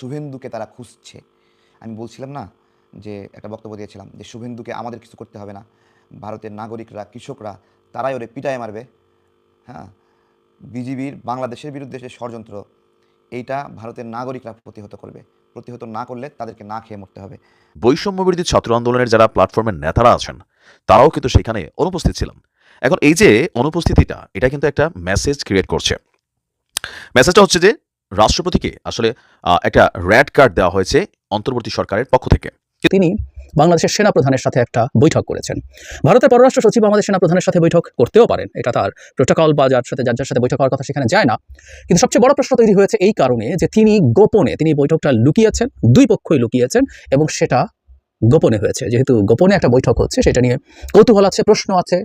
শুভেন্দুকে তারা খুঁজছে। আমি বলছিলাম না যে একটা বক্তব্য দিয়েছিলাম যে শুভেন্দুকে আমাদের কিছু করতে হবে না। ভারতের নাগরিকরা, কৃষকরা, তারাই ওরে পিটায় মারবে। হ্যাঁ? বিজিবির বাংলাদেশের বিরুদ্ধে যে ষড়যন্ত্র, এইটা ভারতের নাগরিকরা প্রতিহত করবে। প্রতিহত না করলে তাদেরকে না খেয়ে মরতে হবে। বৈষম্য বিরোধী ছাত্র আন্দোলনের যারা প্ল্যাটফর্মের নেতারা আছেন, তারাও কিন্তু সেখানে অনুপস্থিত ছিলেন। এখন এই যে অনুপস্থিতিটা, এটা কিন্তু একটা মেসেজ ক্রিয়েট করছে। মেসেজটা হচ্ছে যে রাষ্ট্রপতিকে আসলে একটা র্যাড কার্ড দেওয়া হয়েছে অন্তর্বর্তী সরকারের পক্ষ থেকে। তিনি বাংলাদেশের সেনাপ্রধানের সাথে একটা বৈঠক করেছেন। ভারতের পররাষ্ট্র সচিব আমাদের সেনাপ্রধানের সাথে বৈঠক করতেও পারেন। এটা তার প্রোটোকল বা যার সাথে, যার যার সাথে বৈঠক হওয়ার কথা সেখানে যায় না। কিন্তু সবচেয়ে বড় প্রশ্ন তৈরি হয়েছে এই কারণে যে তিনি গোপনে, তিনি বৈঠকটা লুকিয়েছেন, দুই পক্ষই লুকিয়েছেন, এবং সেটা গোপনে হয়েছে। যেহেতু গোপনে একটা বৈঠক হচ্ছে, সেটা নিয়ে কৌতূহল আছে, প্রশ্ন আছে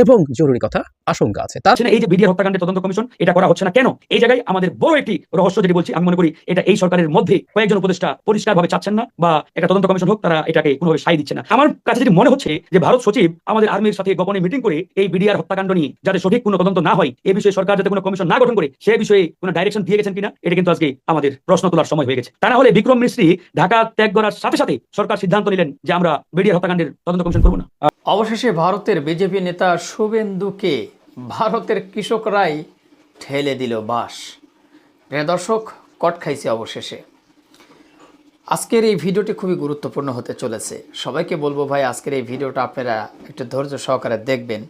এবং জরুরি কথা আশঙ্কা আছে। তার এই যে বিডিআর হত্যাকাণ্ডের তদন্ত কমিশন, এটা করা হচ্ছে না কেন? এই জায়গায় আমাদের বড় একটি রহস্য যেটি বলছি, আমি মনে করি এটা এই সরকারের মধ্যে কয়েকজন উপদেষ্টা পরিষ্কারভাবে চাচ্ছেন না বা একটা তদন্ত কমিশন হোক, তারা এটাকে কোনোভাবে সাই দিচ্ছে না। আমার কাছে যেটি মনে হচ্ছে যে ভারত সচিব আমাদের আর্মির সাথে গোপনে মিটিং করে এই বিডিআর হত্যাকাণ্ড নিয়ে, যাতে সঠিক কোনো তদন্ত না হয় এই বিষয়ে সরকার যাতে কোনো কমিশন না গঠন করে, সে বিষয়ে কোনো ডাইরেকশন দিয়ে গেছেন কিনা, এটা কিন্তু আজকে আমাদের প্রশ্ন তোলার সময় হয়ে গেছে। তা না হলে বিক্রম মিস্ত্রি ঢাকা ত্যাগ করার সাথে সাথে সরকার সিদ্ধান্ত নিলেন যে আমরা বিডিআর হত্যাকাণ্ডের তদন্ত কমিশন করব না। অবশেষে ভারতের বিজেপি নেতা শুভেন্দুকে ভারতের কৃষকরাই ঠেলে দিল বাস প্রিয় দর্শক, কট খাইছে অবশেষে। আজকের এই ভিডিওটি খুবই গুরুত্বপূর্ণ হতে চলেছে। সবাইকে বলব ভাই, আজকের এই ভিডিওটা আপনারা একটু ধৈর্য সহকারে দেখবেন।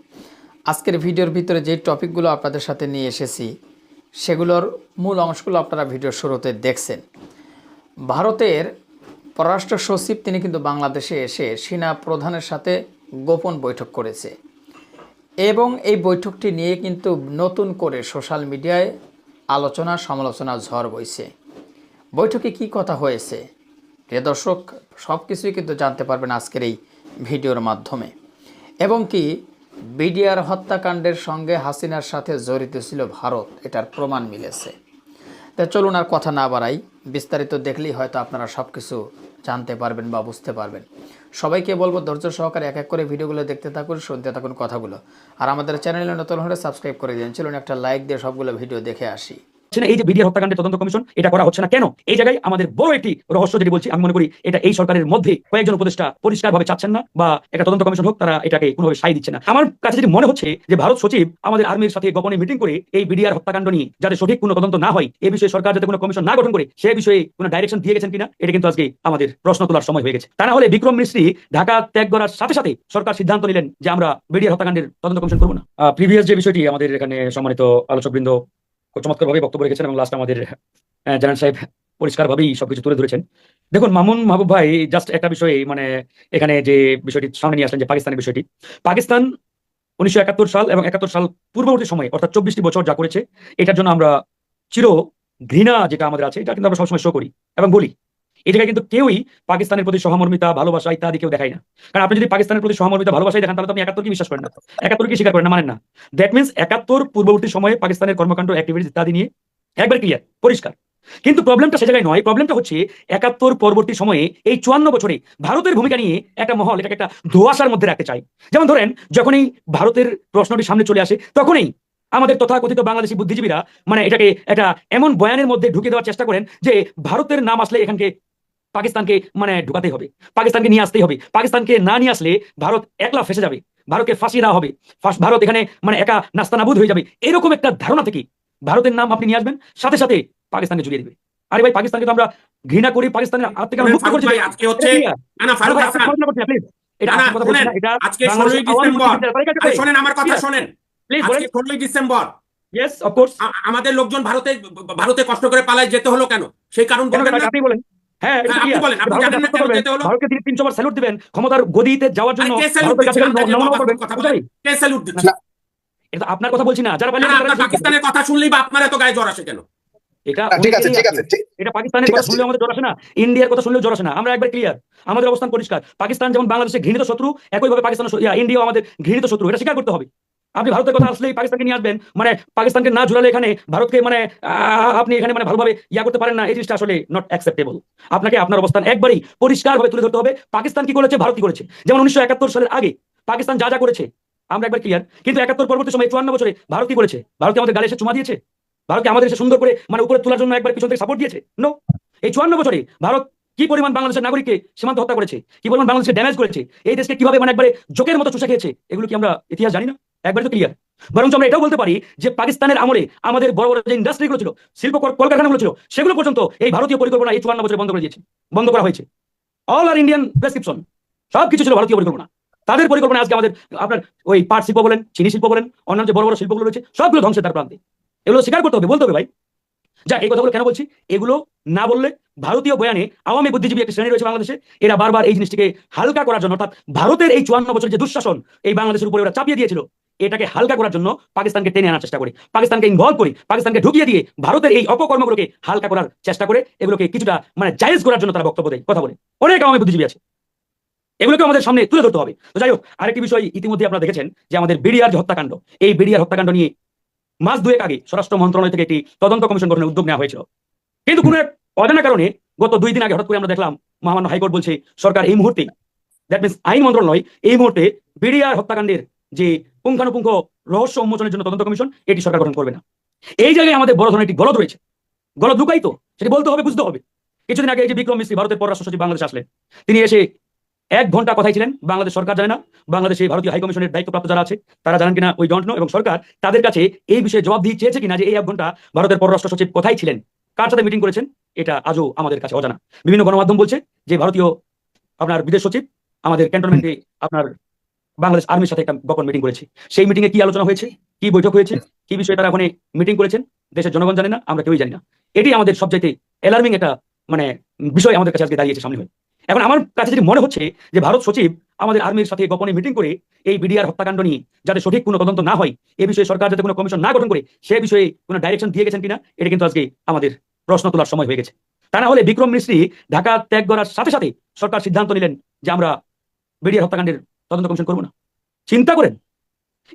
আজকের ভিডিওর ভিতরে যে টপিকগুলো আপনাদের সাথে নিয়ে এসেছি, সেগুলোর মূল অংশগুলো আপনারা ভিডিওর শুরুতে দেখছেন। ভারতের পররাষ্ট্র সচিব, তিনি কিন্তু বাংলাদেশে এসে সেনা প্রধানের সাথে গোপন বৈঠক করেছে। এবং এই বৈঠকটি নিয়ে কিন্তু নতুন করে সোশ্যাল মিডিয়ায় আলোচনা সমালোচনা ঝড় বইছে। বৈঠকে কি কথা হয়েছে? প্রিয় দর্শক সব কিছুই কিন্তু জানতে পারবেন আজকের এই ভিডিওর মাধ্যমে। এবং কি, বিডিআর হত্যাকাণ্ডের সঙ্গে হাসিনার সাথে জড়িত ছিল ভারত, এটার প্রমাণ মিলেছে। তা চলুন আর কথা না বাড়াই, বিস্তারিত দেখলেই হয়তো আপনারা সব কিছু জানতে পারবেন বা বুঝতে পারবেন। সবাইকে বলব ধৈর্য সহকারে এক এক করে ভিডিওগুলো দেখতে থাকুন, শুনতে থাকুন কথাগুলো। আর আমাদের চ্যানেলে নতুন হলে সাবস্ক্রাইব করে দিন। চলুন একটা লাইক দিয়ে সবগুলো ভিডিও দেখে আসি। হচ্ছে না, এই যে বিডিআর হত্যাকাণ্ডের তদন্ত কমিশন, এটা করা হচ্ছে না। কেন? এই জায়গায় আমাদের বড় একটি রহস্য যেটি বলছি, আমি মনে করি এটা এই সরকারের মধ্যে কয়েকজন উপদেষ্টা পরিষ্কারভাবে চাচ্ছেন না বা একটা তদন্ত কমিশন হোক, তারা এটাকে কোনোভাবে সাই দিচ্ছে না। আমার কাছে যেটি মনে হচ্ছে যে ভারত সচিব আমাদের আর্মির সাথে গোপনে মিটিং করে এই বিডিআর হত্যাকাণ্ড নিয়ে যাতে সঠিক কোনো তদন্ত না হয় এই বিষয়ে সরকার যাতে কোনো কমিশন না গঠন করে, সে বিষয়ে কোনো ডাইরেকশন দিয়ে গেছেন কিনা, এটা কিন্তু আজকে আমাদের প্রশ্ন তোলার সময় হয়ে গেছে। তা না হলে বিক্রম মিস্ত্রি ঢাকা ত্যাগ করার সাথে সাথে সরকার সিদ্ধান্ত নিলেন যে আমরা বিডিআর হত্যাকাণ্ডের তদন্ত কমিশন করব না। প্রিভিয়াস যে বিষয়টি আমাদের এখানে সম্মানিত আলোচকবৃন্দ খুব চমৎকারভাবে বক্তব্য রেখেছেন এবং লাস্ট আমাদের জানান সাহেব পরিষ্কারভাবেই সবকিছু তুলে ধরেছেন। দেখুন, মামুন মাহবুব ভাই জাস্ট একটা বিষয়ে মানে এখানে যে বিষয়টি সামনে নিয়ে আসলেন, যে পাকিস্তানের বিষয়টি। পাকিস্তান উনিশশো একাত্তর সাল এবং একাত্তর সাল পূর্ববর্তী সময়ে, অর্থাৎ চব্বিশটি বছর যা করেছে, এটার জন্য আমরা চির ঘৃণা যেটা আমাদের আছে, এটা কিন্তু আমরা সবসময় শো করি এবং বলি। জায়গায় কিন্তু কেউই পাকিস্তানের প্রতি সহমর্মিতা, ভালোবাসা ইত্যাদি কেউ দেখায় না। কারণ আপনি যদি পাকিস্তানের প্রতি সহমর্মিতা ভালোবাসাই দেখান, তাহলে আপনি একাত্তরকে বিশ্বাস করেন না। একাত্তরকে স্বীকার করেন না, মানেন না। দ্যাট মিনস একাত্তর পূর্ববর্তী সময়ে পাকিস্তানের কর্মকাণ্ড অ্যাক্টিভিটিস ইত্যাদি নিয়ে একবার ক্লিয়ার পরিষ্কার। কিন্তু প্রবলেমটা সে জায়গায় নয়। প্রবলেমটা হচ্ছে একাত্তর পরবর্তী সময়ে এই চুয়ান্ন বছরে ভারতের ভূমিকা নিয়ে একটা মহল, এটাকে একটা ধোয়াশার মধ্যে রাখতে চাই যেমন ধরেন, যখনই ভারতের প্রশ্নটি সামনে চলে আসে, তখনই আমাদের তথাকথিত বাংলাদেশি বুদ্ধিজীবীরা মানে এটাকে একটা এমন বয়ানের মধ্যে ঢুকে দেওয়ার চেষ্টা করেন যে ভারতের নাম আসলে এখানকে পাকিস্তানকে মানে ঢুকাতেই হবে। পাকিস্তানকে নিয়ে আসতেই হবে। পাকিস্তানকে না নিয়ে আসলে ভারত একলা ফেসে যাবে। ভারতকে ফাঁসি দেওয়া হবে। ভারত এখানে মানে একা নাস্তানাবুদ হয়ে যাবে। এরকম একটা ধারণা থেকে ভারতের নাম আপনি নিয়ে আসবেন। সাথে সাথে পাকিস্তানকে জড়িয়ে দিবে। আরে ভাই পাকিস্তানকে তো আমরা ঘৃণা করি। পাকিস্তানের হাত থেকে আমরা মুক্ত করছি ভাই, আজকে হচ্ছে না না ফারুক হাসান। আপনি। এটা কথা বলছি শুনেন, না, এটা আজকে 16 ডিসেম্বর। আরে শোনেন আমার কথা? শোনেন। বলেন। আজকে ষোলোই ডিসেম্বর। Yes, of course. আ- আমাদের লোকজন ভারতে ভারতে কষ্ট করে পালায় যেতে হলো কেন? সেই কারণ কেন বলবেন না? আপনি বলেন। হ্যাঁ ভারতকে তিনি তিনশো বার স্যালুট দিবেন ক্ষমতার গদিতে যাওয়ার জন্য কথা বুঝাই? বলেন। কে স্যালুট দিচ্ছে? এটা আপনার কথা বলছি না যারা না, পালিয়ে না, গেছে আপনার তারা পাকিস্তানের কথা শুনলেই বা আপনার এত গায়ে জ্বর আসে কেন? এটা ঠিক আছে ঠিক আছে এটা পাকিস্তানের ঠিক কথা শুনলেও আমাদের জ্বর আসে না ইন্ডিয়ার কথা শুনলেও জ্বর আসে না। আমরা একবার ক্লিয়ার আমাদের অবস্থান পরিষ্কার। পাকিস্তান যেমন বাংলাদেশের ঘৃণিত শত্রু একইভাবে পাকিস্তান ইন্ডিয়া আমাদের ঘৃণিত শত্রু এটা স্বীকার করতে হবে। আপনি ভারতের কথা আসলেই পাকিস্তানকে নিয়ে আসবেন মানে পাকিস্তানকে না জুড়ালে এখানে ভারতকে মানে আপনি এখানে মানে ভালোভাবে ইয়া করতে পারেন না। এই জিনিসটা আসলে নট অ্যাকসেপ্টেবল আপনাকে আপনার অবস্থান একবারই পরিষ্কারভাবে তুলে ধরতে হবে, পাকিস্তান কি করেছে, ভারত কি করেছে। যেমন উনিশশো একাত্তর সালের আগে পাকিস্তান যা যা করেছে, আমরা একবার ক্লিয়ার কিন্তু একাত্তর পরবর্তী সময় চুয়ান্ন বছরে ভারত কি করেছে? ভারত কি আমাদের গালে এসে চুমা দিয়েছে? ভারতকে আমাদের এসে সুন্দর করে মানে উপরে তোলার জন্য একবার পিছন থেকে সাপোর্ট দিয়েছে? নো এই চুয়ান্ন বছরে ভারত কি পরিমাণ বাংলাদেশের নাগরিককে সীমান্ত হত্যা করেছে? কি পরিমাণ বাংলাদেশকে ড্যামেজ করেছে? এই দেশকে কীভাবে মানে একবারে জোকের মতো চুষে খেয়েছে? এগুলো কি আমরা ইতিহাস জানি না? একবারে তো ক্লিয়ার বরং আমরা এটাও বলতে পারি যে পাকিস্তানের আমলে আমাদের বড় বড় যে ইন্ডাস্ট্রিগুলো ছিল, শিল্প কলকারখানাগুলো ছিল, সেগুলো পর্যন্ত এই ভারতীয় পরিকল্পনা এই চুয়ান্ন বছরে বন্ধ করে দিয়েছে, বন্ধ করা হয়েছে। অল আর ইন্ডিয়ান প্রেসক্রিপশন সব কিছু ছিল ভারতীয় পরিকল্পনা। তাদের পরিকল্পনা আজকে আমাদের, আপনার ওই পাট শিল্প বলেন, চিনি শিল্প বলেন, অন্যান্য যে বড় বড় শিল্পগুলো রয়েছে, সবগুলো ধ্বংসের তার প্রান্তে। এগুলো স্বীকার করতে হবে, বলতে হবে ভাই। যা এই কথাগুলো কেন বলছি? এগুলো না বললে ভারতীয় বয়ানে আওয়ামী বুদ্ধিজীবী একটা শ্রেণি রয়েছে বাংলাদেশে, এরা বারবার এই জিনিসটিকে হালকা করার জন্য, অর্থাৎ ভারতের এই চুয়ান্ন বছরের যে দুঃশাসন, এই বাংলাদেশের উপরে ওরা চাপিয়ে দিয়েছিল। এটাকে হালকা করার জন্য পাকিস্তানকে টেনে আনার চেষ্টা করি। পাকিস্তানকে ইনভলভ করি, পাকিস্তানকে ঢুকিয়ে দিয়ে ভারতের এই অপকর্মগুলোকে হালকা করার চেষ্টা করে, এগুলোকে কিছুটা মানে জায়েজ করার জন্য তারা বক্তব্য দেয়, কথা বলে। অনেক আওয়ামী বুদ্ধিজীবী আছে। এগুলোকে আমাদের সামনে তুলে ধরতে হবে। তো যাই হোক, আরেকটি বিষয় ইতিমধ্যে আপনারা দেখেছেন যে আমাদের বিডিআর যে হত্যাকাণ্ড, এই বিডিআর হত্যাকাণ্ড নিয়ে মাস দুয়েক আগে স্বরাষ্ট্র মন্ত্রণালয় থেকে একটি তদন্ত কমিশন গঠনের উদ্যোগ নেওয়া হয়েছিল। কিন্তু কোনো এক অজানা কারণে গত দুই দিন আগে হঠাৎ করে আমরা দেখলাম, মহামান্য হাইকোর্ট বলছে, সরকার এই মুহূর্তে দ্যাট মিনস আইন মন্ত্রণালয় এই মুহূর্তে বিডিআর হত্যাকাণ্ডের যে পুঙ্খানুপুঙ্খ রহস্য উন্মোচনের জন্য তদন্ত কমিশন এটি সরকার গঠন করবে না। এই জায়গায় আমাদের বড় ধরনের একটি গলদ রয়েছে। লুকাই তো, সেটি বলতে হবে, বুঝতে হবে। কিছুদিন আগে যে বিক্রম মিস্ত্রি, ভারতের পররাষ্ট্র সচিব বাংলাদেশ আসলেন। তিনি এসে এক ঘণ্টা কথাই ছিলেন, বাংলাদেশ সরকার জানে না, বাংলাদেশে ভারতীয় হাইকমিশনের দায়িত্বপ্রাপ্ত যারা আছে, তারা জানেন কিনা ওই ডন্ট নো, এবং সরকার তাদের কাছে এই বিষয়ে জবাব দিয়ে চেয়েছে কিনা যে এই এক ঘণ্টা ভারতের পররাষ্ট্র সচিব কোথায় ছিলেন, কার সাথে মিটিং করেছেন, এটা আজও আমাদের কাছে অজানা। বিভিন্ন গণমাধ্যম বলছে যে ভারতীয় আপনার বিদেশ সচিব, আমাদের ক্যান্টনমেন্টে আপনার বাংলাদেশ আর্মির সাথে একটা গোপন মিটিং করেছি। সেই মিটিংয়ে কি আলোচনা হয়েছে, কি বৈঠক হয়েছে, কি বিষয়ে তারা ওখানে মিটিং করেছেন, দেশের জনগণ জানে না, আমরা কেউই জানি না। এটি আমাদের সবচাইতে অ্যালার্মিং একটা মানে বিষয় আমাদের কাছে আজকে দাঁড়িয়েছে সামনে হয়ে। এখন আমার কাছে যেটি মনে হচ্ছে যে ভারত সচিব আমাদের আর্মির সাথে গোপনে মিটিং করে এই বিডিআর হত্যাকাণ্ড নিয়ে যাতে সঠিক কোনো তদন্ত না হয়, এ বিষয়ে সরকার যাতে কোনো কমিশন না গঠন করে, সে বিষয়ে কোনো ডাইরেকশন দিয়ে গেছেন কিনা, এটা কিন্তু আজকে আমাদের প্রশ্ন তোলার সময় হয়ে গেছে। তা না হলে বিক্রম মিস্ত্রি ঢাকা ত্যাগ করার সাথে সাথে সরকার সিদ্ধান্ত নিলেন যে আমরা বিডিআর হত্যাকাণ্ডের তদন্ত কমিশন করব না। চিন্তা করেন।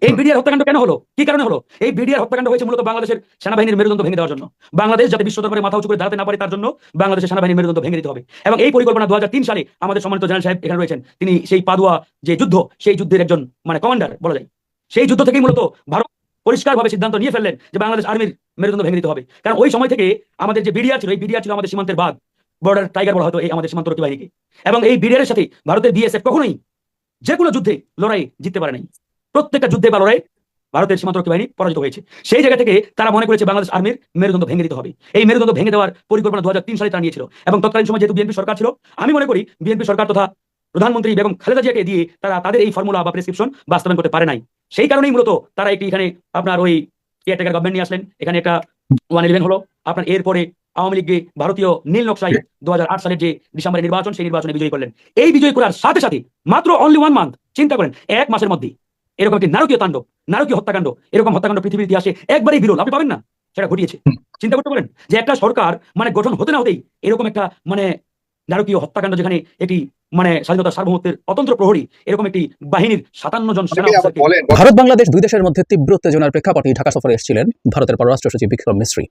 এই বিডিআর হত্যাকাণ্ড কেন হলো? কি কারণে হলো? এই বিডিআর হত্যাকাণ্ড হয়েছে মূলত বাংলাদেশের সেনাবাহিনীর মেরুদণ্ড ভেঙে দেওয়ার জন্য। বাংলাদেশ যাতে বিশ্ব দরবারে মাথা উঁচু করে দাঁড়াতে না পারে তার জন্য বাংলাদেশের সেনাবাহিনীর মেরুদণ্ড ভেঙে দিতে হবে। এবং এই পরিকল্পনা দু সালে আমাদের সম্মানিত জেনারেল সাহেব এখানে রয়েছেন। তিনি সেই পাদুয়া যে যুদ্ধ, সেই যুদ্ধের একজন মানে কমান্ডার বলা যায়। সেই যুদ্ধ থেকেই মূলত ভারত পরিষ্কারভাবে সিদ্ধান্ত নিয়ে ফেললেন যে বাংলাদেশ আর্মির মেরুদণ্ড ভেঙে দিতে হবে। কারণ ওই সময় থেকে আমাদের যে বিডিআর ছিল, এই বিডিআর ছিল আমাদের সীমান্তের বাঘ বর্ডার টাইগার বলা হতো এই আমাদের সীমান্তরক্ষী বাহিনীকে। এবং এই বিডিআরের সাথে ভারতের বিএসএফ কখনোই যে কোনো যুদ্ধে লড়াই জিততে পারে নাই। প্রত্যেকটা যুদ্ধে বা লড়াই ভারতের সীমান্তরক্ষী বাহিনী পরাজিত হয়েছে। সেই জায়গা থেকে তারা মনে করেছে বাংলাদেশ আর্মির মেরুদণ্ড ভেঙে দিতে হবে। এই মেরুদণ্ড ভেঙে দেওয়ার পরিকল্পনা দু হাজার তিন সালে তারা নিয়েছিল এবং তৎকালীন সময় যেহেতু বিএনপি সরকার ছিল, আমি মনে করি বিএনপি সরকার তথা প্রধানমন্ত্রী বেগম খালেদা জিয়াকে দিয়ে তারা তাদের এই ফর্মুলা বা প্রেসক্রিপশন বাস্তবায়ন করতে পারে নাই। সেই কারণেই মূলত তারা একটি এখানে আপনার ওই কেয়ারটেকার গভর্নমেন্ট নিয়ে আসলেন। এখানে একটা ওয়ান ইলেভেন হলো। আপনার এরপরে আওয়ামী লীগকে ভারতীয় নীল নকশাই দু সালের যে ডিসেম্বরের নির্বাচন সেই নির্বাচনে বিজয়ী করলেন। এই বিজয় করার সাথে সাথে মাত্র অনলি ওয়ান মান্থ চিন্তা করেন এক মাসের মধ্যে এরকম একটি নারকীয় তাণ্ডব নারকীয় হত্যাকাণ্ড এরকম হত্যাকাণ্ড পৃথিবীর ইতিহাসে একবারই বিরল আপনি পাবেন না সেটা ঘটিয়েছে। চিন্তা করতে পারেন যে একটা সরকার মানে গঠন হতে না হতেই এরকম একটা মানে নারকীয় হত্যাকাণ্ড যেখানে একটি মানে স্বাধীনতা সার্বভৌমত্বের অতন্ত্র প্রহরী এরকম একটি বাহিনীর সাতান্ন জন সেনা ভারত বাংলাদেশ দুই দেশের মধ্যে তীব্র উত্তেজনার প্রেক্ষাপটে ঢাকা সফরে এসেছিলেন ভারতের পররাষ্ট্র সচিব বিক্রম মিশ্রি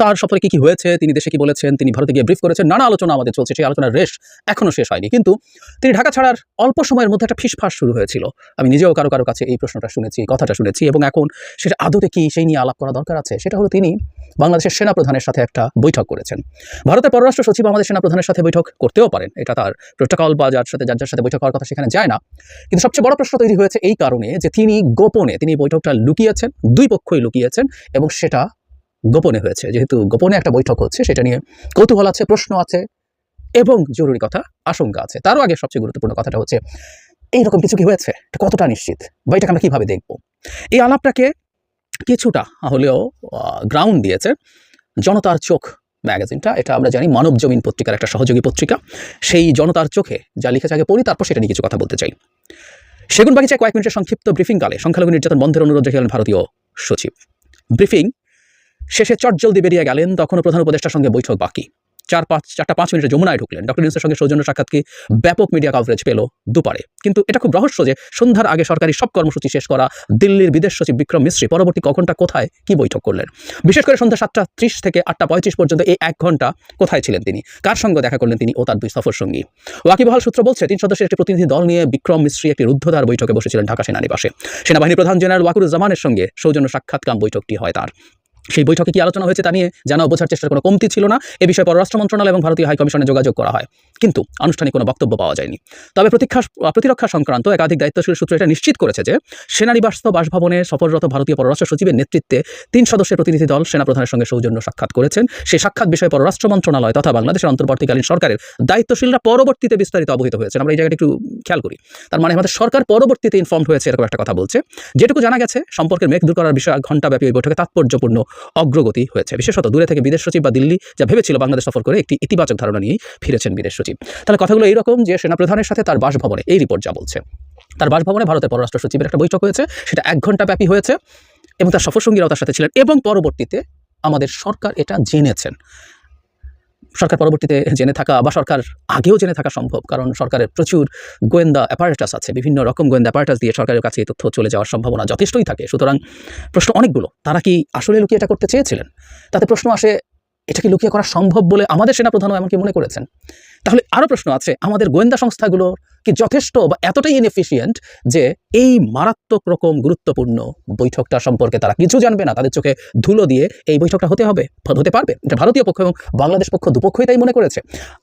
তার সফরে কি কি হয়েছে, তিনি দেশে কি বলেছেন, তিনি ভারতে গিয়ে ব্রিফ করেছেন, নানা আলোচনা আমাদের চলছে, সেই আলোচনার রেশ এখনও শেষ হয়নি। কিন্তু তিনি ঢাকা ছাড়ার অল্প সময়ের মধ্যে একটা ফিসফাস শুরু হয়েছিল। আমি নিজেও কারও কারও কাছে এই প্রশ্নটা শুনেছি, এই কথাটা শুনেছি এবং এখন সেটা আদতে কি, সেই নিয়ে আলাপ করা দরকার আছে? সেটা হলো তিনি বাংলাদেশের সেনাপ্রধানের সাথে একটা বৈঠক করেছেন। ভারতের পররাষ্ট্র সচিব আমাদের সেনাপ্রধানের সাথে বৈঠক করতেও পারেন, এটা তার প্রোটোকল বা যার সাথে, যার যার সাথে বৈঠক হওয়ার কথা সেখানে যায় না। কিন্তু সবচেয়ে বড় প্রশ্ন তৈরি হয়েছে এই কারণে যে তিনি গোপনে তিনি বৈঠকটা লুকিয়েছেন, দুই পক্ষই লুকিয়েছেন এবং সেটা গোপনে হয়েছে। যেহেতু গোপনে একটা বৈঠক হচ্ছে, সেটা নিয়ে কৌতূহল আছে, প্রশ্ন আছে, এবং জরুরি কথা, আশঙ্কা আছে। তারও আগে সবচেয়ে গুরুত্বপূর্ণ কথাটা হচ্ছে, এইরকম কিছু কি হয়েছে? কতটা নিশ্চিত? বা এটাকে আমরা কীভাবে দেখব? এই আলাপটাকে কিছুটা হলেও গ্রাউন্ড দিয়েছে জনতার চোখ ম্যাগাজিনটা। এটা আমরা জানি, মানব জমিন পত্রিকার একটা সহযোগী পত্রিকা। সেই জনতার চোখে যা লিখেছে আগে পড়ি, তারপর সেটা নিয়ে কিছু কথা বলতে চাই। সেগুন বাগিচায় কয়েক মিনিটের সংক্ষিপ্ত ব্রিফিংকালে সংখ্যালঘু নির্যাতন বন্ধের অনুরোধ রেখেলেন ভারতীয় সচিব। ব্রিফিং শেষে চটজলদি বেরিয়ে গেলেন, তখনও প্রধান উপদেষ্টার সঙ্গে বৈঠক বাকি। চার পাঁচ, চারটা পাঁচ মিনিটে যমুনায় ঢুকলেন। ডক্টর ইউনুসের সঙ্গে সৌজন্য সাক্ষাৎকে ব্যাপক মিডিয়া কভারেজ পেল দুপারে। কিন্তু এটা খুব রহস্য যে সন্ধ্যার আগে সরকারি সব কর্মসূচি শেষ করা দিল্লির বিদেশ সচিব বিক্রম মিশ্রি পরবর্তী কখনটা কোথায়, কি বৈঠক করলেন? বিশেষ করে সন্ধ্যা সাতটা ত্রিশ থেকে আটটা পঁয়ত্রিশ পর্যন্ত এই এক ঘণ্টা কোথায় ছিলেন তিনি? কার সঙ্গে দেখা করলেন তিনি ও তার দুই সফর সঙ্গী? ওয়াকিবহাল সূত্র বলছে, তিন সদস্যের একটি প্রতিনিধি দল নিয়ে বিক্রম মিশ্রি একটি রুদ্ধদ্বার বৈঠকে বসেছিলেন ঢাকা সেনানিবাসে। সেনাবাহিনী প্রধান জেনারেল ওয়াকুরুজ্জামানের সঙ্গে সৌজন্য সাক্ষাৎকাম বৈঠকটি হয় তার। সেই বৈঠকে কি আলোচনা হয়েছে তা নিয়ে জানা ও বোঝার চেষ্টার কোনো কমতি ছিল না? এ বিষয়ে পররাষ্ট্র মন্ত্রণালয় এবং ভারতীয় হাইকমিশনে যোগাযোগ করা হয়। কিন্তু আনুষ্ঠানিক কোনো বক্তব্য পাওয়া যায়নি। তবে প্রতীক্ষা প্রতিরক্ষা সংক্রান্ত একাধিক দায়িত্বশীল সূত্র এটা নিশ্চিত করেছে যে সেনানিবাস বাসভবনে সফররত ভারতীয় পররাষ্ট্র সচিবের নেতৃত্বে তিন সদস্যের প্রতিনিধি দল সেনাপ্রধানের সঙ্গে সৌজন্য সাক্ষাৎ করেছেন। সেই সাক্ষাৎ বিষয়ে পররাষ্ট্র মন্ত্রণালয় তথা বাংলাদেশের অন্তর্বর্তীকালীন সরকারের দায়িত্বশীলরা পরবর্তীতে বিস্তারিত অবহিত হয়েছেন। আমরা এই জায়গাটা একটু খেয়াল করি। তার মানে আমাদের সরকার পরবর্তীতে ইনফর্মড হয়েছে, এরকম একটা কথা বলছে। যেটুকু জানা গেছে, সম্পর্কের মেঘ দূর করার বিষয়ে ঘণ্টাব্যাপী ওই বৈঠকে তাৎপর্যপূর্ণ অগ্রগতি হয়েছে। বিশেষত দূরে থেকে বিদেশ সচিব বা দিল্লি যা ভেবেছিল বাংলাদেশ সফর করে একটি ইতিবাচক ধারণা নিয়েই ফিরেছেন বিদেশ সচিব। তাহলে কথাগুলো এইরকম যে সেনাপ্রধানের সাথে তার বাসভবনে, এই রিপোর্ট যা বলছে। তার বাসভবনে ভারতের পররাষ্ট্র সচিবের একটা বৈঠক হয়েছে, সেটা এক ঘণ্টা ব্যাপী হয়েছে এবং তার সফরসঙ্গীরাও তার সাথে ছিলেন এবং পরবর্তীতে আমাদের সরকার এটা জেনেছেন। সরকার পরবর্তীতে জেনে থাকা বা সরকার আগেও জেনে থাকা সম্ভব, কারণ সরকারের প্রচুর গোয়েন্দা অ্যাপারেটাস আছে, বিভিন্ন রকম গোয়েন্দা অ্যাপারেটাস দিয়ে সরকারের কাছে এই তথ্য চলে যাওয়ার সম্ভাবনা যথেষ্টই থাকে। সুতরাং প্রশ্ন অনেকগুলো। তারা কি আসলে লুকিয়ে এটা করতে চেয়েছিলেন? তাতে প্রশ্ন আসে এটা কি লুকিয়ে করা সম্ভব বলে আমাদের সেনাপ্রধানও এমনকি মনে করেছেন। তাহলে আরও প্রশ্ন আছে, আমাদের গোয়েন্দা সংস্থাগুলো কি যথেষ্ট বা এতটাই ইনএফিসিয়েন্ট যে এই মারাত্মক রকম গুরুত্বপূর্ণ বৈঠকটা সম্পর্কে তারা কিছু জানবে না, তাদের চোখে ধুলো দিয়ে এই বৈঠকটা হতে হবে, হতে পারবে? এটা ভারতীয় পক্ষ এবং বাংলাদেশ পক্ষ দুপক্ষই তাই মনে করেছে।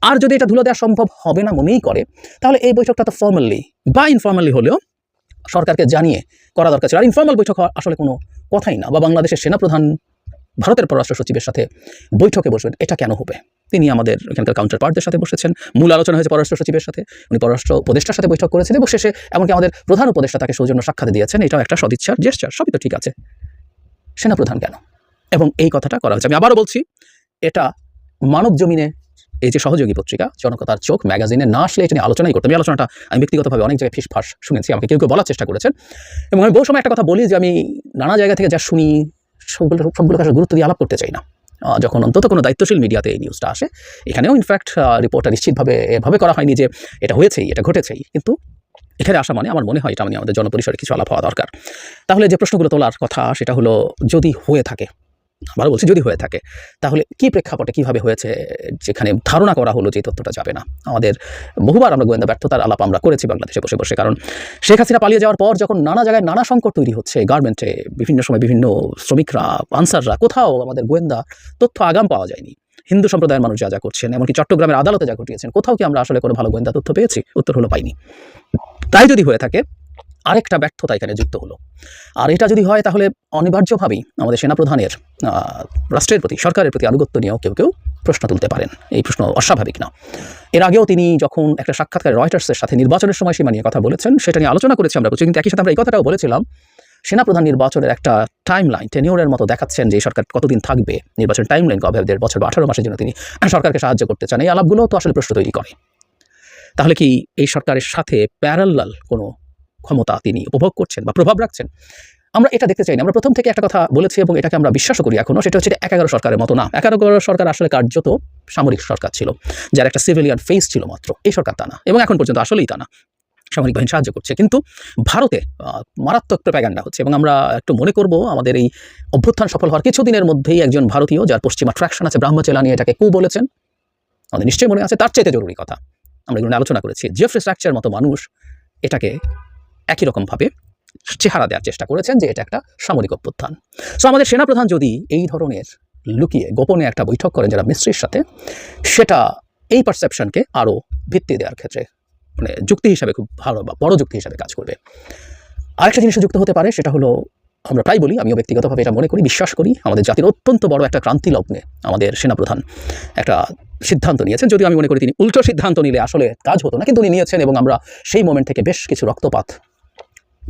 আর যদি এটা ধুলো দেওয়া সম্ভব হবে না মনেই করে, তাহলে এই বৈঠকটা তো ফর্মালি বা ইনফর্মালি হলেও সরকারকে জানিয়ে করা দরকার ছিল। আর ইনফর্মাল বৈঠক আসলে কোনো কথাই না, বা বাংলাদেশের সেনাপ্রধান ভারতের পররাষ্ট্র সচিবের সাথে বৈঠকে বসবেন, এটা কেন হবে? তিনি আমাদের এখানকার কাউন্টার পার্টদের সাথে বসেছেন, মূল আলোচনা হয়েছে পররাষ্ট্র সচিবের সাথে, উনি পররাষ্ট্র উপদেষ্টার সাথে বৈঠক করেছেন এবং শেষে এমনকি আমাদের প্রধান উপদেষ্টা তাকে সৌজন্য সাক্ষাৎ দিয়েছেন, এটাও একটা সদিচ্ছার জেস্টার সবই তো ঠিক আছে। সেনাপ্রধান কেন? এবং এই কথাটা করা হচ্ছে আমি আবারও বলছি, এটা মানব জমিনে এই যে সহযোগী পত্রিকা, জনকতার চোখ ম্যাগাজিনে না আসলে এটা নিয়ে আলোচনাই করতাম এই আলোচনাটা আমি ব্যক্তিগতভাবে অনেক জায়গায় ফিসফাস শুনেছি, আমাকে কেউ কেউ বলার চেষ্টা করেছেন। এবং আমি বহু সময় একটা কথা বলি যে আমি নানা জায়গা থেকে যা শুনি সবগুলো সবগুলো কাছে গুরুত্ব দিয়ে আলাপ করতে চাই না। যখন অন্তত কোনো দায়িত্বশীল মিডিয়াতে এই নিউজটা আসে, এখানেও ইনফ্যাক্ট রিপোর্টটা নিশ্চিতভাবে এভাবে করা হয়নি যে এটা হয়েছেই, এটা ঘটেছেই। কিন্তু এখানে আসা মানে আমার মনে হয় এটা মানে আমাদের জনপরিসরে কিছু আলাপ হওয়া দরকার। তাহলে যে প্রশ্নগুলো তোলার কথা সেটা হলো, যদি হয়ে থাকে আবারও বলছি, যদি হয়ে থাকে, তাহলে কি প্রেক্ষাপটে কীভাবে হয়েছে? যেখানে ধারণা করা হলো যে তথ্যটা যাবে না। আমাদের বহুবার আমরা গোয়েন্দা ব্যর্থতার আলাপ আমরা করেছি বাংলাদেশে বসে বসে, কারণ শেখ হাসিনা পালিয়ে যাওয়ার পর যখন নানা জায়গায় নানা সংকট তৈরি হচ্ছে গার্মেন্টে, বিভিন্ন সময় বিভিন্ন শ্রমিকরা আনসাররা কোথাও আমাদের গোয়েন্দা তথ্য আগাম পাওয়া যায়নি। হিন্দু সম্প্রদায়ের মানুষ যা যা করছেন, এমনকি চট্টগ্রামের আদালতে যা ঘটিয়েছেন, কোথাও কি আমরা আসলে কোনো ভালো গোয়েন্দা তথ্য পেয়েছি? উত্তর হলো পাইনি। তাই যদি হয়ে থাকে আরেকটা ব্যর্থতা এখানে যুক্ত হলো। আর এটা যদি হয় তাহলে অনিবার্যভাবেই আমাদের সেনাপ্রধানের রাষ্ট্রের প্রতি, সরকারের প্রতি আনুগত্য নিয়েও কেউ কেউ প্রশ্ন তুলতে পারেন। এই প্রশ্ন অস্বাভাবিক না। এর আগেও তিনি যখন একটা সাক্ষাৎকারে রয়টার্সের সাথে নির্বাচনের সময় সীমা নিয়ে কথা বলেছেন, সেটা নিয়ে আলোচনা করেছি আমরা, কিন্তু একই সাথে আমরা এই কথাটাও বলেছিলাম, সেনাপ্রধান নির্বাচনের একটা টাইম লাইন টেনিওরের মতো দেখাচ্ছেন যে সরকার কতদিন থাকবে, নির্বাচন টাইম লাইন কবে দেড় বছর বা আঠারো মাসের জন্য তিনি সরকারকে সাহায্য করতে চান, এই আলাপগুলো তো আসলে প্রশ্ন তৈরি করে। তাহলে কি এই সরকারের সাথে প্যারালাল কোনো ক্ষমতা তিনি উপভোগ করছেন বা প্রভাব রাখছেন। আমরা এটা দেখতে চাই না আমরা প্রথম থেকে একটা কথা বলেছি এবং এটাকে আমরা বিশ্বাস করি এখনও সেটা হচ্ছে এক এগারো সরকারের মতো না। এক এগারো সরকার আসলে কার্যত সামরিক সরকার ছিল, যার একটা সিভিলিয়ান ফেস ছিল মাত্র। এই সরকার তা না, এবং এখন পর্যন্ত আসলেই তা না। সামরিক বাহিনী সাহায্য করছে, কিন্তু ভারতে মারাত্মক প্রোপাগান্ডা হচ্ছে, এবং আমরা একটু মনে করব আমাদের এই অভ্যুত্থান সফল হওয়ার কিছুদিনের মধ্যেই একজন ভারতীয়, যার পশ্চিমা ট্র্যাকশন আছে ব্রাহ্মচেলা নিয়ে এটাকে কু বলেছেন। আমাদের নিশ্চয়ই মনে আছে, তার চাইতে জরুরি কথা। আমরা এগুলো আলোচনা করেছি। জেফ্রি স্ট্রাকচার মতো মানুষ এটাকে একই রকমভাবে চেহারা দেওয়ার চেষ্টা করেছেন যে এটা একটা সামরিক অভ্যুত্থান। সো আমাদের সেনাপ্রধান যদি এই ধরনের লুকিয়ে গোপনে একটা বৈঠক করেন যারা মিস্ত্রির সাথে, সেটা এই পারসেপশনকে আরও ভিত্তি দেওয়ার ক্ষেত্রে মানে যুক্তি হিসাবে খুব ভালো বা বড় যুক্তি হিসাবে কাজ করবে। আরেকটা জিনিস যুক্ত হতে পারে, সেটা হলো আমরা প্রায় বলি, আমিও ব্যক্তিগতভাবে এটা মনে করি, বিশ্বাস করি, আমাদের জাতির অত্যন্ত বড় একটা ক্রান্তি লগ্নে আমাদের সেনাপ্রধান একটা সিদ্ধান্ত নিয়েছেন। যদিও আমি মনে করি তিনি উল্টো সিদ্ধান্ত নিলে আসলে কাজ হতো না, কিন্তু উনি নিয়েছেন এবং আমরা সেই মোমেন্ট থেকে বেশ কিছু রক্তপাত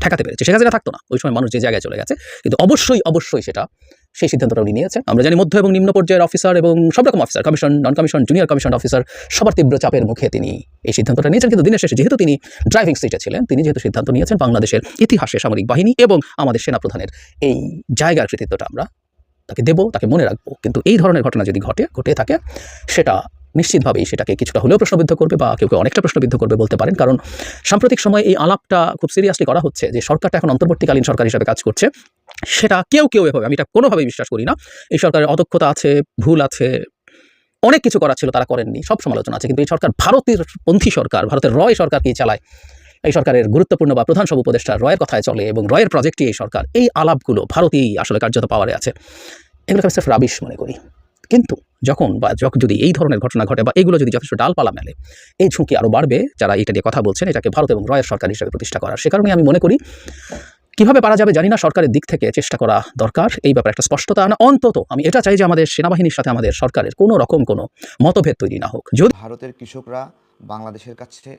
ঠেকাতে পেরেছি। হাসিনা থাকতো না। ওই সময় মানুষ যে জায়গায় চলে গেছে। কিন্তু অবশ্যই অবশ্যই সেটা সেই সিদ্ধান্তটা উনি নিয়েছে আমরা জানি মধ্য এবং নিম্ন পর্যায়ের অফিসার এবং সব রকম officer commission non commission junior commission officer সবার তীব্র চাপের মুখে তিনি এই সিদ্ধান্তটা নিয়েছেন। কিন্তু দিনের শেষে যেহেতু তিনি ড্রাইভিং সিটে ছিলেন, তিনি যেহেতু সিদ্ধান্ত নিয়েছেন বাংলাদেশের ইতিহাসে সামরিক বাহিনী এবং আমাদের সেনাপ্রধানের। এই জায়গার কৃতিত্বটা আমরা তাকে দেবো, তাকে মনে রাখব। কিন্তু এই ধরনের ঘটনা যদি ঘটে ঘটে থাকে, সেটা নিশ্চিতভাবেই সেটাকে কিছুটা হলেও প্রশ্নবিদ্ধ করবে বা কেউ কেউ অনেকটা প্রশ্নবিদ্ধ করবে বলতে পারেন। কারণ সাম্প্রতিক সময়ে এই আলাপটা খুব সিরিয়াসলি করা হচ্ছে যে সরকারটা এখন অন্তর্বর্তীকালীন সরকার হিসাবে কাজ করছে। সেটা কেউ কেউ এভাবে, আমি এটা কোনোভাবেই বিশ্বাস করি না। এই সরকারের অদক্ষতা আছে, ভুল আছে, অনেক কিছু করা ছিল, তারা করেননি, সব সমালোচনা আছে। কিন্তু এই সরকার ভারতের পন্থী সরকার, ভারতের রয় সরকারকে চালায়? এই সরকারের গুরুত্বপূর্ণ বা প্রধান সব উপদেষ্টা রয়ের কথায় চলে এবং রয়ের প্রজেক্টই এই সরকার? এই আলাপগুলো ভারতেই আসলে কার্যত পাওয়ারে আছে। এগুলোকে আমি সেফ রাবিশ মনে করি। কিন্তু যখন বা যদি এই ধরনের ঘটনা ঘটে বা এগুলো যদি যথেষ্ট ডালপালা মেলে, এই ঝুঁকি আরও বাড়বে যারা এটা নিয়ে কথা বলছেন, এটাকে ভারত এবং রয়ের সরকার হিসেবে প্রতিষ্ঠা করার। সে কারণে আমি মনে করি, কীভাবে পারা যাবে জানি না, সরকারের দিক থেকে চেষ্টা করা দরকার। এই ব্যাপারে একটা স্পষ্টতা আনা অন্তত, আমি এটা চাই যে আমাদের সেনাবাহিনীর সাথে আমাদের সরকারের কোনো রকম কোনো মতভেদ তৈরি না হোক। যদি ভারতের কৃষকরা বাংলাদেশের কাছে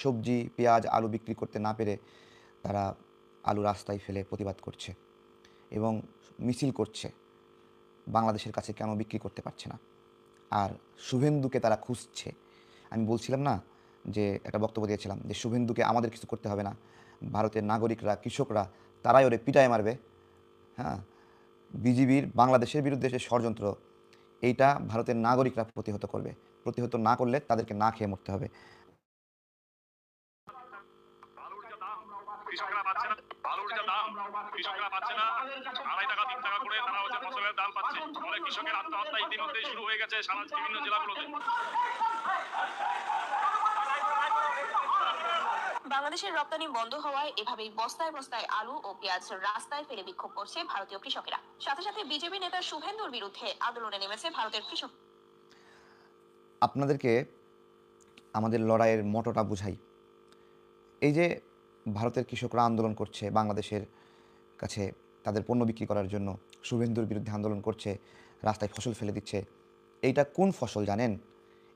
সবজি, পেঁয়াজ, আলু বিক্রি করতে না পেরে তারা আলু রাস্তায় ফেলে প্রতিবাদ করছে এবং মিছিল করছে। বাংলাদেশের কাছে কেন বিক্রি করতে পারছে না? আর শুভেন্দুকে তারা খুঁজছে। আমি বলছিলাম না যে, একটা বক্তব্য দিয়েছিলাম যে, শুভেন্দুকে আমাদের কিছু করতে হবে না। ভারতের নাগরিকরা, কৃষকরা, তারাই ওরে পিটায় মারবে। হ্যাঁ? বিজিবির, বাংলাদেশের বিরুদ্ধে যে ষড়যন্ত্র, এইটা ভারতের নাগরিকরা প্রতিহত করবে। প্রতিহত না করলে তাদেরকে না খেয়ে মরতে হবে। কৃষকরা পাচ্ছে না। আলুর যা দাম কৃষকরা পাচ্ছে না। আড়াই টাকা তিন টাকা করে তারা হচ্ছে ফসলের দাম পাচ্ছে। ফলে কৃষকের আত্মহত্যা ইতিমধ্যেই শুরু হয়ে গেছে সারা বিভিন্ন জেলাগুলোতে। বাংলাদেশের রপ্তানি বন্ধ হওয়ায় এভাবেই বস্তায় বস্তায় আলু ও পেঁয়াজ রাস্তায় ফেলে বিক্ষোভ করছে ভারতীয় কৃষকেরা। সাথে সাথে বিজেপি নেতা শুভেন্দুর বিরুদ্ধে আন্দোলনে নেমেছে ভারতের কৃষক। আপনাদেরকে আমাদের লড়াইয়ের মটোটা বুঝাই। এই যে ভারতের কৃষকরা আন্দোলন করছে বাংলাদেশের কাছে তাদের পণ্য বিক্রি করার জন্য শুভেন্দুর বিরুদ্ধে আন্দোলন করছে, রাস্তায় ফসল ফেলে দিচ্ছে। এইটা কোন ফসল জানেন?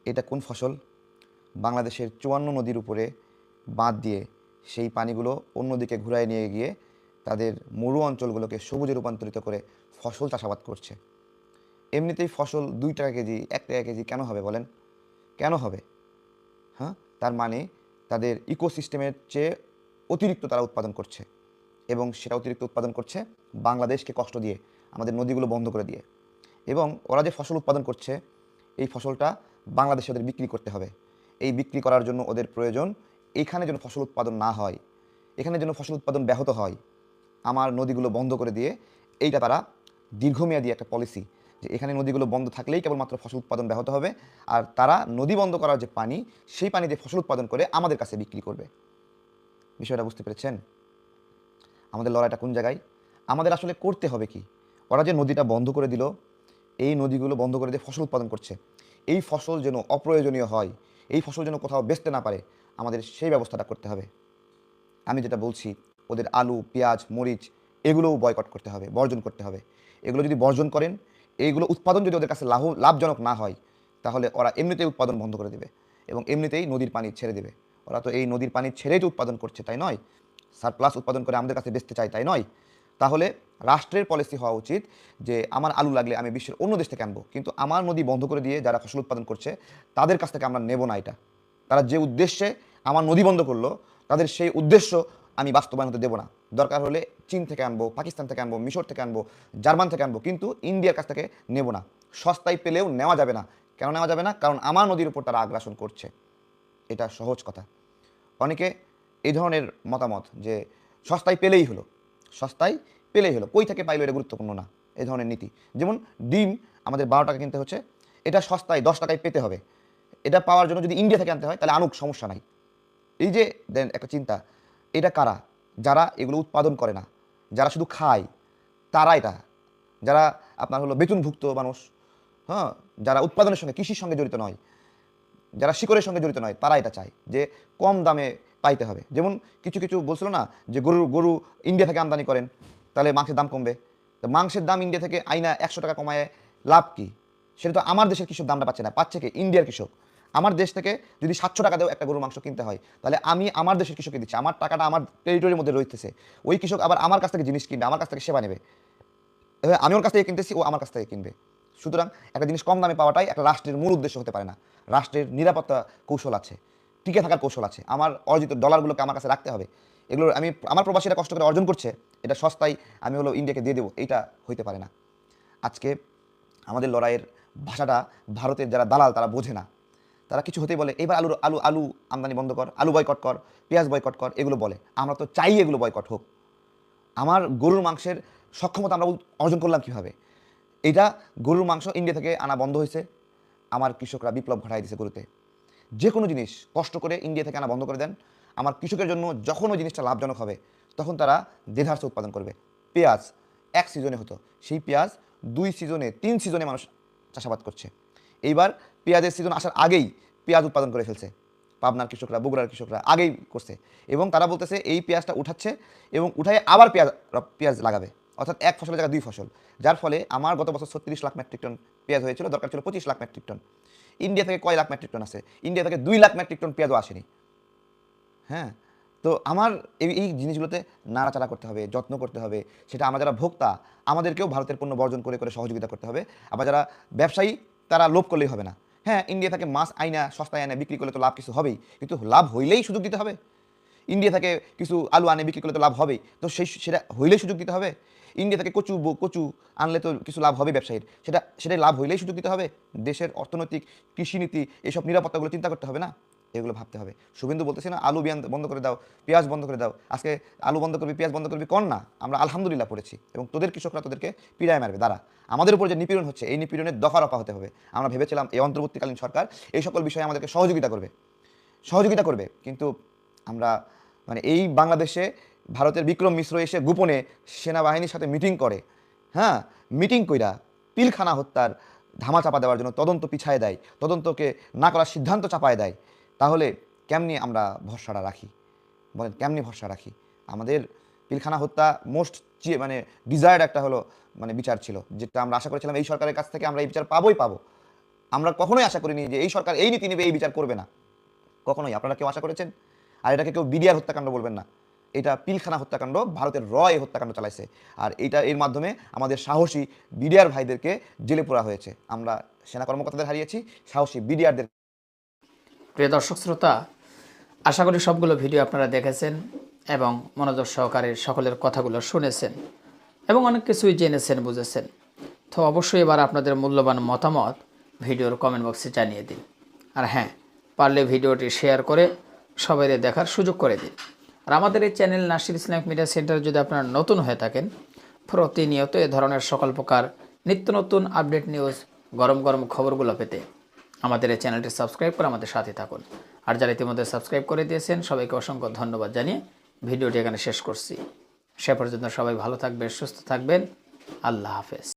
এটা কোন ফসল? বাংলাদেশের চুয়ান্ন নদীর উপরে বাঁধ দিয়ে সেই পানিগুলো অন্যদিকে ঘুরায় নিয়ে গিয়ে তাদের মরু অঞ্চলগুলোকে সবুজে রূপান্তরিত করে ফসল চাষাবাদ করছে। এমনিতেই ফসল দুই টাকা কেজি, এক টাকা কেজি কেন হবে বলেন? কেন হবে? হ্যাঁ? তার মানে তাদের ইকোসিস্টেমের চেয়ে অতিরিক্ত তারা উৎপাদন করছে এবং সেটা অতিরিক্ত উৎপাদন করছে বাংলাদেশকে কষ্ট দিয়ে। আমাদের নদীগুলো বন্ধ করে দিয়ে। এবং ওরা যে ফসল উৎপাদন করছে, এই ফসলটা বাংলাদেশে ওদের বিক্রি করতে হবে। এই বিক্রি করার জন্য ওদের প্রয়োজন এইখানে যেন ফসল উৎপাদন না হয়, এখানে যেন ফসল উৎপাদন ব্যাহত হয়, আমার নদীগুলো বন্ধ করে দিয়ে। এইটা তারা দীর্ঘমেয়াদী একটা পলিসি যে এখানে নদীগুলো বন্ধ থাকলেই কেবলমাত্র ফসল উৎপাদন ব্যাহত হবে আর তারা নদী বন্ধ করার যে পানি, সেই পানি দিয়ে ফসল উৎপাদন করে আমাদের কাছে বিক্রি করবে। বিষয়টা বুঝতে পেরেছেন? আমাদের লড়াইটা কোন জায়গায়? আমাদের আসলে করতে হবে কি? ওরা যে নদীটা বন্ধ করে দিল, এই নদীগুলো বন্ধ করে দিয়ে ফসল উৎপাদন করছে। এই ফসল যেন অপ্রয়োজনীয় হয়, এই ফসল যেন কোথাও বেচতে না পারে, আমাদের সেই ব্যবস্থাটা করতে হবে। আমি যেটা বলছি, ওদের আলু, পেঁয়াজ, মরিচ, এগুলোও বয়কট করতে হবে, বর্জন করতে হবে। এগুলো যদি বর্জন করেন, এইগুলো উৎপাদন যদি ওদের কাছে লাভ, লাভজনক না হয়, তাহলে ওরা এমনিতেই উৎপাদন বন্ধ করে দেবে এবং এমনিতেই নদীর পানি ছেড়ে দেবে। ওরা তো এই নদীর পানি ছেড়েই তো উৎপাদন করছে তাই নয় সারপ্লাস উৎপাদন করে আমাদের কাছে বেচতে চাই তাই নয় তাহলে রাষ্ট্রের পলিসি হওয়া উচিত যে আমার আলু লাগলে আমি বিশ্বের অন্য দেশ থেকে আনব। কিন্তু আমার নদী বন্ধ করে দিয়ে যারা ফসল উৎপাদন করছে, তাদের কাছ থেকে আমরা নেব না এটা। তারা যে উদ্দেশ্যে আমার নদী বন্ধ করল, তাদের সেই উদ্দেশ্য আমি বাস্তবায়ন হতে দেবো না। দরকার হলে চীন থেকে আনব, পাকিস্তান থেকে আনব, মিশর থেকে আনব, জার্মান থেকে আনব, কিন্তু ইন্ডিয়ার কাছ থেকে নেব না। সস্তায় পেলেও নেওয়া যাবে না। কেন নেওয়া যাবে না? কারণ আমার নদীর উপর তারা আগ্রাসন করছে। এটা সহজ কথা। অনেকে এই ধরনের মতামত যে সস্তায় পেলেই হলো। সস্তায় পেলেই হলো। কই থেকে পাইলো এটা গুরুত্বপূর্ণ না, এই ধরনের নীতি। যেমন ডিম আমাদের বারো টাকা কিনতে হচ্ছে, এটা সস্তায় দশ টাকায় পেতে হবে। এটা পাওয়ার জন্য যদি ইন্ডিয়া থেকে আনতে হয়, তাহলে আনুক, সমস্যা নাই। এই যে দেন একটা চিন্তা, এটা কারা? যারা এগুলো উৎপাদন করে না, যারা শুধু খায়, তারা এটা। যারা আপনার হলো বেতনভুক্ত মানুষ হ্যাঁ যারা উৎপাদনের সঙ্গে কৃষির সঙ্গে জড়িত নয়, যারা শিকড়ের সঙ্গে জড়িত নয়, তারা এটা চায় যে কম দামে পাইতে হবে। যেমন কিছু কিছু বলছিল না যে গরু গরু ইন্ডিয়া থেকে আমদানি করেন, তাহলে মাংসের দাম কমবে। তো মাংসের দাম ইন্ডিয়া থেকে আইনা একশো টাকা কমায় লাভ কি? সেটা তো আমার দেশের কৃষক দামটা পাচ্ছে না, পাচ্ছে কি? ইন্ডিয়ার কৃষক। আমার দেশ থেকে যদি সাতশো টাকা দেও একটা গরুর মাংস কিনতে হয়, তাহলে আমি আমার দেশের কৃষককে দিচ্ছি, আমার টাকাটা আমার টেরিটরির মধ্যে রইতেছে। ওই কৃষক আবার আমার কাছ থেকে জিনিস কিনবে, আমার কাছ থেকে সেবা নেবে। আমি ওর কাছ থেকে কিনতেছি, ও আমার কাছ থেকে কিনবে। সুতরাং একটা জিনিস কম দামে পাওয়াটাই একটা রাষ্ট্রের মূল উদ্দেশ্য হতে পারে না। রাষ্ট্রের নিরাপত্তা কৌশল আছে। টিকে থাকার কৌশল আছে। আমার অর্জিত ডলারগুলোকে আমার কাছে রাখতে হবে। এগুলো আমি, আমার প্রবাসীরা কষ্ট করে অর্জন করছে, এটা সস্তায় আমি হলো ইন্ডিয়াকে দিয়ে দেবো, এইটা হইতে পারে না। আজকে আমাদের লড়াইয়ের ভাষাটা ভারতের যারা দালাল, তারা বোঝে না। তারা কিছু হতেই বলে এবার আলুর, আলু আলু আমদানি বন্ধ কর, আলু বয়কট কর, পেঁয়াজ বয়কট কর, এগুলো বলে। আমরা তো চাই এগুলো বয়কট হোক। আমার গরুর মাংসের সক্ষমতা আমরা অর্জন করলাম কীভাবে? এটা গরুর মাংস ইন্ডিয়া থেকে আনা বন্ধ হয়েছে। আমার কৃষকরা বিপ্লব ঘটাই দিয়েছে গরুতে। যে কোনো জিনিস কষ্ট করে ইন্ডিয়া থেকে আনা বন্ধ করে দেন। আমার কৃষকের জন্য যখন ওই জিনিসটা লাভজনক হবে, তখন তারা দেধার্স উৎপাদন করবে। পেঁয়াজ এক সিজনে হতো। সেই পেঁয়াজ দুই সিজনে তিন সিজনে মানুষ চাষাবাদ করছে। এইবার পেঁয়াজের সিজন আসার আগেই পেঁয়াজ উৎপাদন করে ফেলছে। পাবনার কৃষকরা, বগুড়ার কৃষকরা আগেই করছে। এবং তারা বলতেছে এই পেঁয়াজটা উঠাচ্ছে এবং উঠায় আবার পেঁয়াজ পেঁয়াজ লাগাবে। অর্থাৎ এক ফসলের জায়গায় দুই ফসল। যার ফলে আমার গত বছর ছত্রিশ লাখ মেট্রিক টন পেঁয়াজ হয়েছিল, দরকার ছিল পঁচিশ লাখ মেট্রিক টন। ইন্ডিয়া থেকে কয় লাখ মেট্রিক টন আছে? ইন্ডিয়া থেকে দুই লাখ মেট্রিক টন পেঁয়াজও আসেনি। হ্যাঁ? তো আমার এই এই জিনিসগুলোতে নাড়াচাড়া করতে হবে, যত্ন করতে হবে। সেটা আমার যারা ভোক্তা, আমাদেরকেও ভারতের পণ্য বর্জন করে করে সহযোগিতা করতে হবে। আবার যারা ব্যবসায়ী, তারা লোভ করলেই হবে না। হ্যাঁ ইন্ডিয়া থেকে মাছ আইনা, সস্তায় আইনা বিক্রি করলে তো লাভ কিছু হবেই। কিন্তু লাভ হইলেই সুযোগ দিতে হবে। ইন্ডিয়া থেকে কিছু আলু আনে, বিক্রি করলে তো লাভ হবেই। তো সেই সেটা হইলেই সুযোগ দিতে হবে? ইন্ডিয়া থেকে কচু কচু আনলে তো কিছু লাভ হবে ব্যবসায়ীর। সেটা, সেটাই লাভ হইলেই সুযোগ দিতে হবে? দেশের অর্থনৈতিক কৃষিনীতি এসব নিরাপত্তাগুলো চিন্তা করতে হবে না? এগুলো ভাবতে হবে। শুভেন্দু বলতেছে না, আলু বিয়ান, বন্ধ করে দাও, পেঁয়াজ বন্ধ করে দাও। আজকে আলু বন্ধ করবি, পেঁয়াজ বন্ধ করবি, কর না। আমরা আলহামদুলিল্লাহ পড়েছি। এবং তোদের কৃষকরা তোদেরকে পিড়ায় মারবে। দাঁড়া, আমাদের উপর যে নিপীড়ন হচ্ছে, এই নিপীড়নের দফা রফা হতে হবে। আমরা ভেবেছিলাম এই অন্তর্বর্তীকালীন সরকার এই সকল বিষয়ে আমাদেরকে সহযোগিতা করবে। সহযোগিতা করবে। কিন্তু আমরা মানে এই বাংলাদেশে ভারতের বিক্রম মিশ্র এসে গোপনে সেনাবাহিনীর সাথে মিটিং করে হ্যাঁ? মিটিং কইরা পিলখানা হত্যার ধামা চাপা দেওয়ার জন্য তদন্ত পিছায় দেয়, তদন্তকে না করার সিদ্ধান্ত চাপায় দেয়। তাহলে কেমনি আমরা ভরসাটা রাখি? বলেন, কেমনি ভরসা রাখি? আমাদের পিলখানা হত্যা মোস্ট মানে ডিজায়ার্ড একটা হলো মানে বিচার ছিল, যেটা আমরা আশা করেছিলাম এই সরকারের কাছ থেকে আমরা এই বিচার পাবোই পাবো। আমরা কখনোই আশা করিনি যে এই সরকার এই নীতি নেবে এই বিচার করবে না। কখনোই। আপনারা কেউ আশা করেছেন? আর এটাকে কেউ বিডিআর হত্যাকাণ্ড বলবেন না। এটা পিলখানা হত্যাকাণ্ড, ভারতের র হত্যাকাণ্ড চালাইছে। আর এটা এর মাধ্যমে আমাদের সাহসী বিডিআর ভাইদেরকে জেলে পোড়া হয়েছে। আমরা সেনা কর্মকর্তাদের হারিয়েছি, সাহসী বিডিআরদের প্রিয় দর্শক শ্রোতা, আশা করি সবগুলো ভিডিও আপনারা দেখেছেন এবং মনোযোগ সহকারে সকলের কথাগুলো শুনেছেন এবং অনেক কিছুই জেনেছেন, বুঝেছেন। তো অবশ্যই এবার আপনাদের মূল্যবান মতামত ভিডিওর কমেন্ট বক্সে জানিয়ে দিন। আর হ্যাঁ পারলে ভিডিওটি শেয়ার করে সবাইকে দেখার সুযোগ করে দিন। আর আমাদের এই channel Nasir Islamic media centre যদি আপনারা নতুন হয়ে থাকেন, প্রতিনিয়ত এ ধরনের সকল প্রকার নিত্য নতুন আপডেট নিউজ, গরম গরম খবরগুলো পেতে আমাদের এই চ্যানেলটি সাবস্ক্রাইব করে আমাদের সাথে থাকুন। আর যারা ইতিমধ্যে সাবস্ক্রাইব করে দিয়েছেন, সবাইকে অসংখ্য ধন্যবাদ জানিয়ে ভিডিওটি এখানে শেষ করছি। সে পর্যন্ত সবাই ভালো থাকবেন, সুস্থ থাকবেন। আল্লাহ হাফেজ।